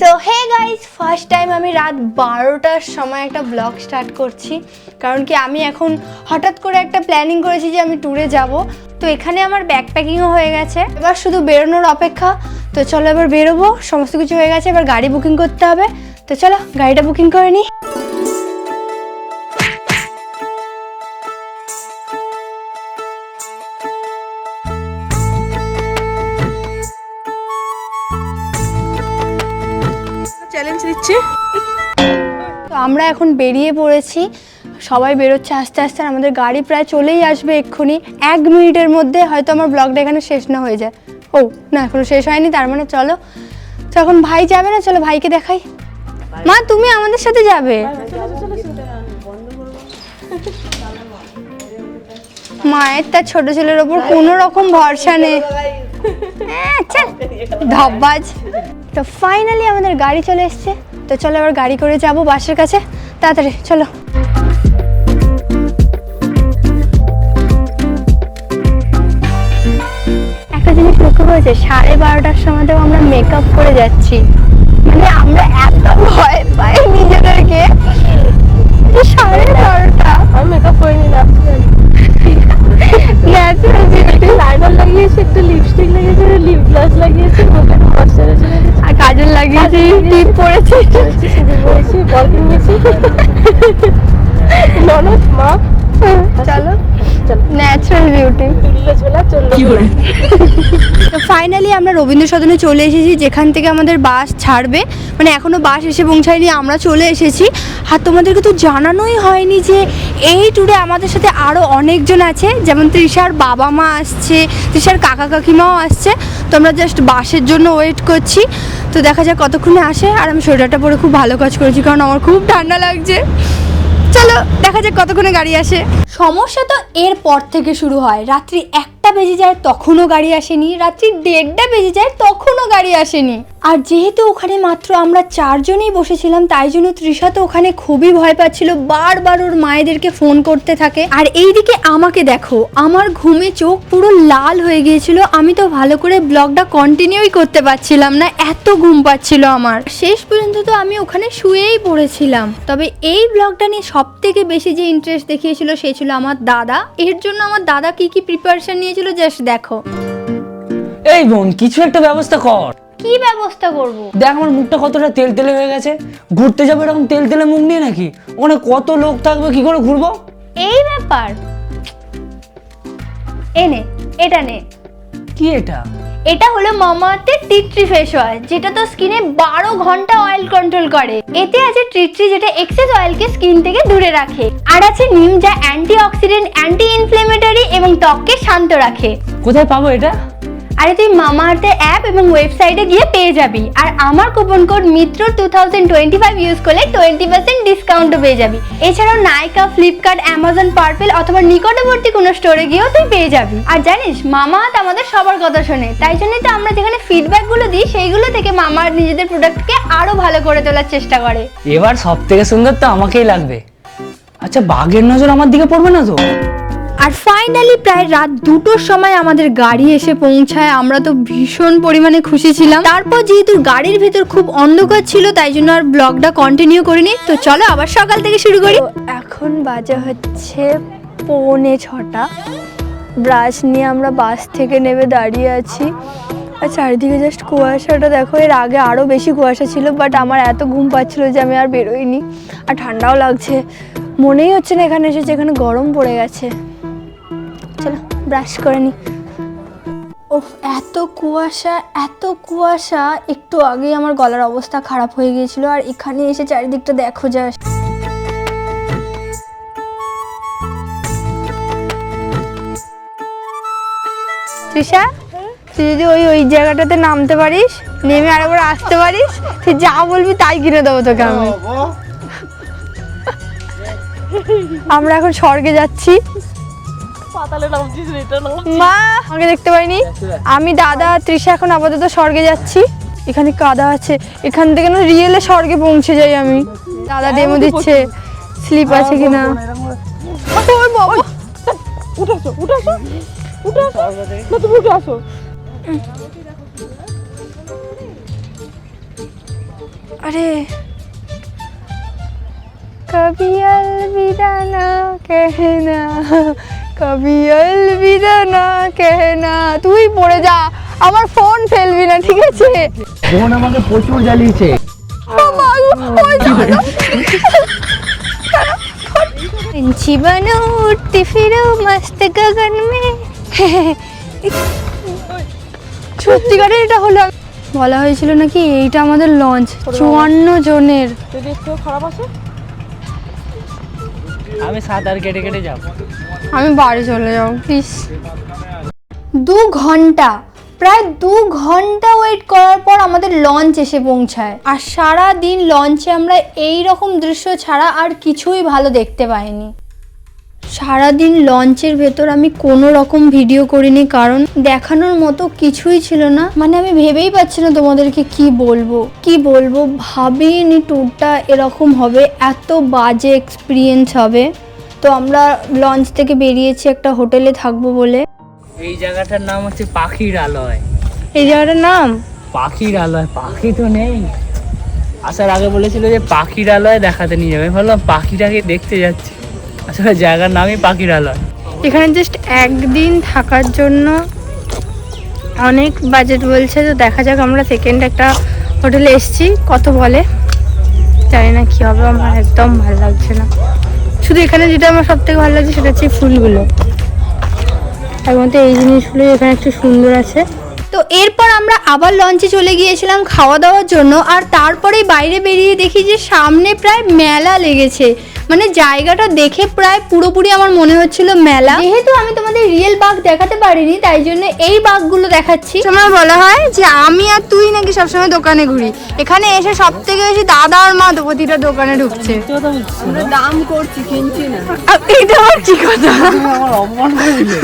তো hey guys first time আমি রাত বারোটার সময় একটা ব্লগ স্টার্ট করছি। কারণ কি, আমি এখন হঠাৎ করে একটা প্ল্যানিং করেছি যে আমি ট্যুরে যাব। তো, এখানে আমার ব্যাগ প্যাকিংও হয়ে গেছে। এবার শুধু বেরোনোর অপেক্ষা। তো, চলো এবার বেরোবো। সমস্ত কিছু হয়ে গেছে, এবার গাড়ি বুকিং করতে হবে। তো, চলো, গাড়িটা বুকিং করে নিই। দিচ্ছি তো আমরা এখন বেরিয়ে পড়েছি। সবাই বেরোচ্ছে আস্তে আস্তে আর আমাদের গাড়ি প্রায় চলেই আসবে এক্ষুনি। এক মিনিটের মধ্যে হয়তো আমার ব্লগটা এখানে শেষ না হয়ে যায়। ও, না, এখনও শেষ হয়নি, তার মানে চলো। তো এখন ভাই যাবে না? চলো ভাইকে দেখাই। মা, তুমি আমাদের সাথে যাবে? মায়ের তার ছোট ছেলের ওপর কোনো রকম ভরসা নেই। হ্যাঁ। ধব্বাজ। তো ফাইনালি আমাদের গাড়ি চলে এসছে। তো চলো এবার গাড়ি করে যাব বাসের কাছে। তাড়াতাড়ি, চলো। একটা জিনিস লক্ষ্য করেছে, সাড়ে বারোটার সময়তেও আমরা মেকআপ করে যাচ্ছি। মানে আমরা এত ভয় পাই নিজেদেরকে। সাড়ে বারোটা। মেকআপ করে নিলাম লাইনার লাগিয়েছি একটু লিপস্টিক লাগিয়েছি লিপ গ্লাস লাগিয়েছে ময়শ্চারাইজার আর কাজল লাগিয়েছি টিপ পরেছি। সিঁদুর পরেছি বল কিনেছি ননদ মা। চলো। ন্যাচারাল বিউটি তুললে ঝোলা চলল ঘোড়া। তো ফাইনালি আমরা রবীন্দ্র সদনে চলে এসেছি যেখান থেকে আমাদের বাস ছাড়বে। মানে এখনও বাস এসে পৌঁছায়নি আমরা চলে এসেছি। আর তোমাদেরকে তো জানানোই হয়নি যে এই ট্যুরে আমাদের সাথে আরও অনেকজন আছে। যেমন তৃষার বাবা মা আসছে তৃষার কাকা কাকিমাও আসছে। তো আমরা জাস্ট বাসের জন্য ওয়েট করছি। তো দেখা যাক কতক্ষণে আসে। আর আমি সোয়েটারটা পরে খুব ভালো কাজ করেছি কারণ আমার খুব ঠান্ডা লাগছে। চলো দেখা যাক কতক্ষণে গাড়ি আসে। সমস্যা তো এরপর থেকে শুরু হয়। রাত্রি একটা বেজে যায় তখনও গাড়ি আসেনি। রাত্রি দেড়টা বেজে যায় তখনও গাড়ি আসেনি। আর যেহেতু ওখানে মাত্র আমরা চারজনেই বসেছিলাম, তাই জন্য তৃষা তো ওখানে খুবই ভয় পাচ্ছিল। বারবার ওর মায়েদেরকে ফোন করতে থাকে। আর এইদিকে আমাকে দেখো, আমার ঘুমে চোখ পুরো লাল হয়ে গিয়েছিল। আমি তো ভালো করে ব্লগটা কন্টিনিউই করতে পারছিলাম না, এত ঘুম পাচ্ছিল আমার। শেষ পর্যন্ত তো আমি ওখানে শুয়েই পড়েছিলাম। তবে এই ব্লগটা নিয়ে সব থেকে বেশি যে ইন্টারেস্ট দেখিয়েছিল সে ছিল আমার দাদা। এর জন্য আমার দাদা কি কি প্রিপারেশন নিয়েছিল জাস্ট দেখো। এই বোন কিছু একটা ব্যবস্থা কর। কি ব্যবস্থা করব? দেখ আমার মুখটা কতটা তেল তেলে হয়ে গেছে। ঘুরতে যাব এরকম তেল তেলে মুখ নিয়ে নাকি? ওখানে কত লোক থাকবে কি করে ঘুরবো? এই ব্যাপার। এনে এটা নে। কি এটা? এটা হলো মামাআর্থের টিট্রি ফেস ওয়াশ যেটা তো স্কিনে বারো ঘণ্টা অয়েল কন্ট্রোল করে। এতে আছে টিট্রি যেটা এক্সেস অয়েলকে স্কিন থেকে দূরে রাখে। আর আছে নিম যা অ্যান্টি অক্সিডেন্ট অ্যান্টি ইনফ্লেমেটরি এবং ত্বককে শান্ত রাখে। কোথায় পাবো এটা? আরে তুই মামাআর্থের অ্যাপ এবং ওয়েবসাইটে গিয়ে পেয়ে যাবি। আর আমার coupon code Mitra two thousand twenty five use করলে টোয়েন্টি পার্সেন্ট ডিসকাউন্টও পেয়ে যাবি। এছাড়াও নাইকা ফ্লিপকার্ট, অ্যামাজন, পার্পেল অথবা নিকটবর্তী কোনো স্টোরে গিয়েও তুই পেয়ে যাবি। আর জানিস, মামাআর্থ আমাদের সবার কথা শোনে। তাই জন্যই তো আমরা যেখানে ফিডব্যাকগুলো দিই, সেইগুলো থেকে মামাআর্থ নিজেদের প্রোডাক্টকে আরও ভালো করে তোলার চেষ্টা করে। এবার সব থেকে সুন্দর তো আমাকেই লাগবে। আচ্ছা বাঘের নজর আমার দিকে পড়বে না তো? আর ফাইনালি প্রায় রাত দুটোর সময় আমাদের গাড়ি এসে পৌঁছায়। আমরা তো ভীষণ পরিমাণে খুশি ছিলাম। তারপর যেহেতু গাড়ির ভেতর খুব অন্ধকার ছিল, তাই জন্য আর ব্লগটা কন্টিনিউ করিনি। তো চলো আবার সকাল থেকে শুরু করি। এখন বাজে হচ্ছে পৌনে ছটা। ব্রাশ নিয়ে আমরা বাস থেকে নেমে দাঁড়িয়ে আছি। আর চারিদিকে জাস্ট কুয়াশাটা দেখো, এর আগে আরও বেশি কুয়াশা ছিল বাট আমার এত ঘুম পাচ্ছিলো যে আমি আর বেরোইনি। আর ঠান্ডাও লাগছে। মনেই হচ্ছে না এখানে এসেছে এখানে গরম পড়ে গেছে। চলো ব্রাশ করে নি। ও এত কুয়াশা এত কুয়াশা। একটু আগেই আমার গলার অবস্থা খারাপ হয়ে গিয়েছিল আর এখানে এসে চারিদিকটা দেখো যা তৃষা তুই যদি ওই ওই জায়গাটাতে নামতে পারিস নেমে আরেকবার আসতে পারিস তুই যা বলবি তাই কিনে দেবো তোকে আমি। আমরা এখন স্বর্গে যাচ্ছি। পাতালে নামছিস এটা নাম মা আমাকে দেখতে পাইনি আমি দাদা তৃষা এখন আপাতত স্বর্গে যাচ্ছি এখানে কাদা আছে এখান থেকে না রিয়েলে স্বর্গে পৌঁছে যাই আমি দাদা ডেমো দিচ্ছে স্লিপ আছে কিনা ওই বাবা উঠে আসো উঠে আসো উঠে আসো না তুমি উঠে আসো अरे कभी अलविदा ना कहना কবি अलविदा না कहना তুই পড়ে যা আমার ফোন ফেলবি না ঠিক আছে ফোন আমাকে প্রচুর জ্বালিয়েছে जीवन उड़ती फिरो मस्त गगन में সত্যিকারের এটা হলো বলা হয়েছিল নাকি এইটা আমাদের লঞ্চ চুয়ান্ন জনের যদি একটু খারাপ আছে আমি সাঁতার কেটে কেটে যাবো আমি বাড়ি চলে যাব প্লিজ দু ঘণ্টা। প্রায় দু ঘণ্টা ওয়েট করার পর আমাদের লঞ্চ এসে পৌঁছায়। আর সারা দিন লঞ্চে আমরা এই রকম দৃশ্য ছাড়া আর কিছুই ভালো দেখতে পাইনি। সারাদিন লঞ্চের ভেতর আমি কোনো রকম ভিডিও করিনি, কারণ দেখানোর মতো কিছুই ছিল না। মানে আমি ভেবেই পাচ্ছি না তোমাদেরকে কি বলব কি বলব, ভাবিনি ট্যুরটা এরকম হবে, এত বাজে এক্সপিরিয়েন্স হবে। তো আমরা লঞ্চ থেকে বেরিয়েছি একটা হোটেলে থাকব বলে। এই জায়গাটার নাম হচ্ছে পাখির আলয়। এই জায়গাটার নাম? পাখির আলয় পাখি তো নেই। আসার আগে বলেছিল যে পাখির আলয় দেখাতে নিয়ে যাবে। ভাবলাম পাখিটাকে দেখতে যাচ্ছি। আসলে জায়গার নামই পাখির আলয়। এখানে জাস্ট একদিন থাকার জন্য অনেক বাজেট বলছে। তো দেখা যাক আমরা সেকেন্ড একটা হোটেলে এসেছি। কত বলে? জানি না কী হবে আমার একদম ভালো লাগছে না। শুধু এখানে যেটা আমার সব থেকে ভালো লাগছে সেটা হচ্ছে ফুলগুলো। তার মধ্যে এই জিনিসগুলো এখানে একটু সুন্দর আছে। এরপর আমরা আবার লঞ্চে চলে গিয়েছিলাম খাওয়া দাওয়ার জন্য আর তারপরে বাইরে বেরিয়ে দেখি যে সামনে প্রায় মেলা লেগেছে। মানে জায়গাটা দেখে প্রায় পুরোপুরি আমার মনে হচ্ছিল মেলা। যেহেতু আমি তোমাদের রিয়েল বাঘ দেখাতে পারিনি তাই জন্য এই বাঘগুলো দেখাচ্ছি। সময় বলা হয় যে আমি আর তুই নাকি সবসময় দোকানে ঘুরি। এখানে এসে সব থেকে বেশি দাদা আর মা প্রতিটা দোকানে ঢুকছে। দাম করছি কিনছি না। এটা আমার কি কথা? আমার অপমান করে দিলে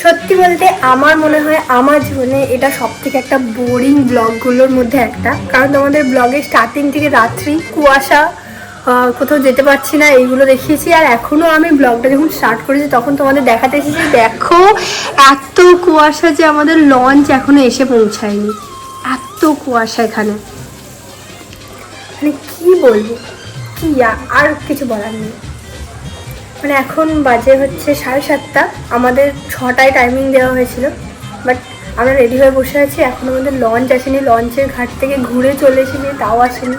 সত্যি বলতে আমার মনে হয় আমার জীবনে এটা সব থেকে একটা বোরিং ব্লগগুলোর মধ্যে একটা। কারণ তোমাদের ব্লগের স্টার্টিং থেকে রাত্রি, কুয়াশা কোথাও যেতে পারছি না, এইগুলো দেখিয়েছি। আর এখনও আমি ব্লগটা যখন স্টার্ট করেছি, তখন তোমাদের দেখাতে এসেছি, দেখো এত কুয়াশা যে আমাদের লঞ্চ এখনও এসে পৌঁছায়নি। এত কুয়াশা এখানে। মানে কি বলব? কি আর কিছু বলার নেই। মানে এখন বাজে হচ্ছে সাড়ে সাতটা। আমাদের ছটায় টাইমিং দেওয়া হয়েছিল। বাট আমরা রেডি হয়ে বসে আছি। এখন আমাদের লঞ্চ আসেনি। লঞ্চের ঘাট থেকে ঘুরে চলে এসেছি। তাও আসেনি।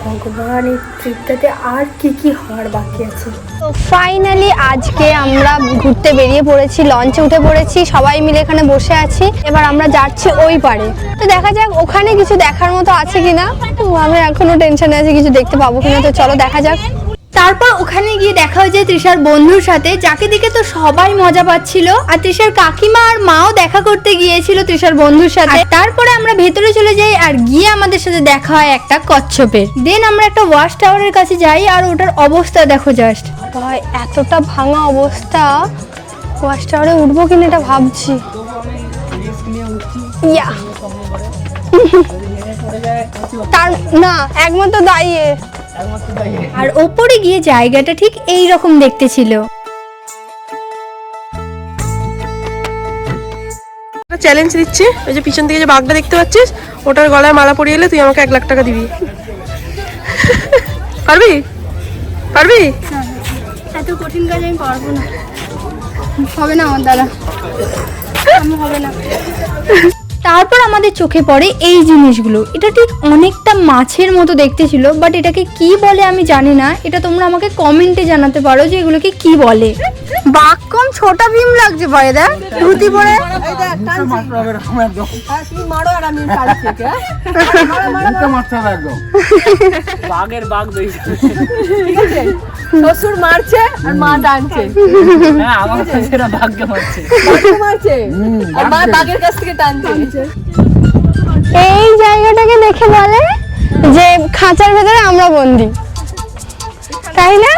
ভগবান, এই ট্রিপটাতে আর কি কি হওয়ার বাকি আছে? তো ফাইনালি আজকে আমরা ঘুরতে বেরিয়ে পড়েছি লঞ্চে উঠে পড়েছি। সবাই মিলে এখানে বসে আছি। এবার আমরা যাচ্ছি ওই পারে। তো দেখা যাক ওখানে কিছু দেখার মতো আছে কিনা। আমি এখনও টেনশনে আছি, কিছু দেখতে পাবো কিনা। তো চলো দেখা যাক। তারপর ওখানে গিয়ে দেখা হয়েছে তৃষার বন্ধুর সাথে যাকে দেখে তো সবাই মজা পাচ্ছিল। আর তৃষার কাকিমা আর মাও দেখা করতে গিয়েছিল তৃষার বন্ধুর সাথে। তারপরে আমরা ভেতরে চলে যাই আর গিয়ে আমাদের সাথে দেখা হয় একটা কচ্ছপের। দেন আমরা একটা ওয়াশ টাওয়ারের কাছে যাই আর ওটার অবস্থা দেখো জাস্ট ভাই এতটা ভাঙা অবস্থা। ওয়াশ টাওয়ারে উঠবো কিনা এটা ভাবছি। ইয়া। তার না একমাত্র দাঁড়িয়ে। আর ওপরে গিয়ে জায়গাটা ঠিক এই রকম দেখতে ছিল। চ্যালেঞ্জ দিচ্ছি। ওই যে পিছন দিকে যে বাঘটা দেখতে পাচ্ছিস ওটার গলায় মালা পরিয়ে এলে তুই আমাকে এক লাখ টাকা দিবি। পারবি? পারবি? এত কঠিন কাজ আমি পারব না। হবে না আমার দ্বারা। আমি হবে না। তারপর আমাদের চোখে পড়ে এই জিনিসগুলো। এটা ঠিক অনেকটা মাছের মতো দেখতে ছিল বাট এটাকে কি বলে আমি জানি না। এটা তোমরা আমাকে কমেন্টে জানাতে পারো যে এগুলোকে কি বলে। বাঘ কম ছোটা ভীম লাগছে পরে দেখ ধুতি পরে। বাঘের বাঘ শ্বশুর মারছে আর মা টানছে। হ্যাঁ আমার ভাগ্য হচ্ছে মারছে। আর মা বাঘের কাছ থেকে টানছে। এই জায়গাটাকে দেখে বলে যে খাঁচার ভেতরে আমরা বন্দি। তাই না?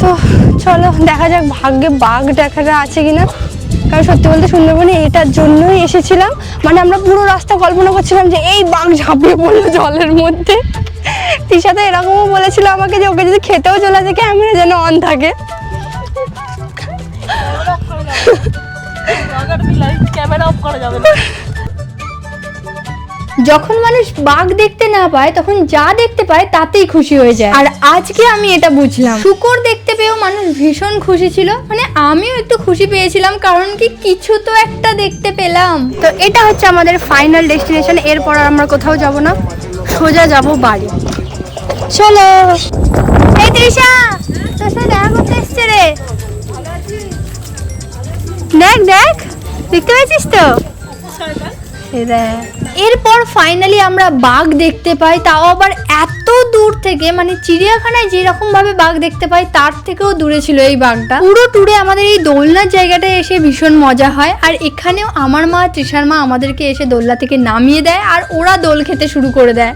তো চলো, দেখা যাক ভাগ্যে বাঘ দেখাটা আছে কিনা। কারণ সত্যি বলতে সুন্দরবনে এটার জন্যই এসেছিলাম। মানে আমরা পুরো রাস্তা কল্পনা করছিলাম যে এই বাঘ ঝাঁপিয়ে পড়ল জলের মধ্যে। তো এরকমও বলেছিল আমাকে যে ওকে যদি খেতেও চলে যায় ক্যামেরা যেন অন থাকে। যখন মানুষ বাঘ দেখতে না পায় তখন যা দেখতে পায় তাতেই খুশি হয়ে যায়। আর আজকে আমি এটা বুঝলাম। শুকর দেখতে পেয়েও মানুষ ভীষণ খুশি ছিল। মানে আমিও একটু খুশি পেয়েছিলাম কারণ কি কিছু তো একটা দেখতে পেলাম। তো এটা হচ্ছে আমাদের ফাইনাল ডেস্টিনেশন এরপর আমরা কোথাও যাব না। সোজা যাব বাড়ি। চলো। এই তৃষা, তোর সাথে দেখা করতে এসছে রে। দেখ দেখ, দেখতে পেয়েছিস তো? এরপর ফাইনালি আমরা বাঘ দেখতে পাই, তাও আবার এত দূর থেকে মানে চিড়িয়াখানায় যেরকম ভাবে বাঘ দেখতে পাই, তার থেকেও দূরে ছিল এই বাঘটা। পুরো ট্যুরে আমাদের এই দোলনার জায়গাটায় এসে ভীষণ মজা হয়, আর এখানেও আমার মা তৃষার মা আমাদেরকে এসে দোলনা থেকে নামিয়ে দেয়, আর ওরা দোল খেতে শুরু করে দেয়।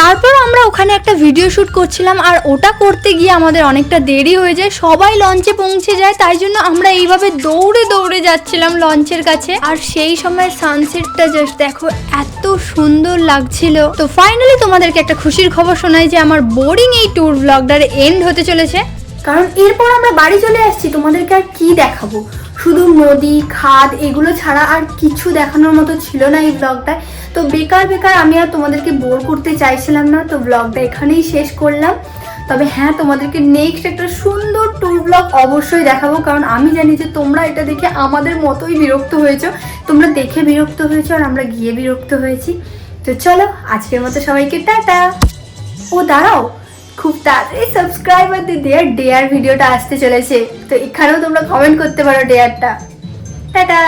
তারপর আমরা ওখানে একটা ভিডিও শ্যুট করছিলাম, আর ওটা করতে গিয়ে আমাদের অনেকটা দেরি হয়ে যায়। সবাই লঞ্চে পৌঁছে যায়, তাই জন্য আমরা এইভাবে দৌড়ে দৌড়ে যাচ্ছিলাম লঞ্চের কাছে। আর সেই সময় সানসেটটা জাস্ট দেখো, এত সুন্দর লাগছিল। তো ফাইনালি তোমাদেরকে একটা খুশির খবর শোনাই যে আমার বোরিং এই ট্যুর ব্লগটার এন্ড হতে চলেছে। কারণ এরপর আমরা বাড়ি চলে আসছি, তোমাদেরকে আর কি দেখাবো? শুধু নদী, খাদ, এগুলো ছাড়া আর কিছু দেখানোর মতো ছিল না এই ব্লগটায় তো বেকার বেকার আমি আর তোমাদেরকে বোর করতে চাইছিলাম না, তো ব্লগটা এখানেই শেষ করলাম। তবে হ্যাঁ তোমাদেরকে নেক্সট একটা সুন্দর ট্যুর ব্লগ অবশ্যই দেখাবো, কারণ আমি জানি যে তোমরা এটা দেখে আমাদের মতোই বিরক্ত হয়েছো। তোমরা দেখে বিরক্ত হয়েছো আর আমরা গিয়ে বিরক্ত হয়েছি। তো চলো, আজকের মতো সবাইকে টাটা। ও, দাঁড়াও। খুব তাড়াতাড়ি সাবস্ক্রাইবার দিদি আর ডেয়ার ভিডিওটা আসতে চলেছে। তো এখানেও তোমরা কমেন্ট করতে পারো ডেয়ারটা টাটা।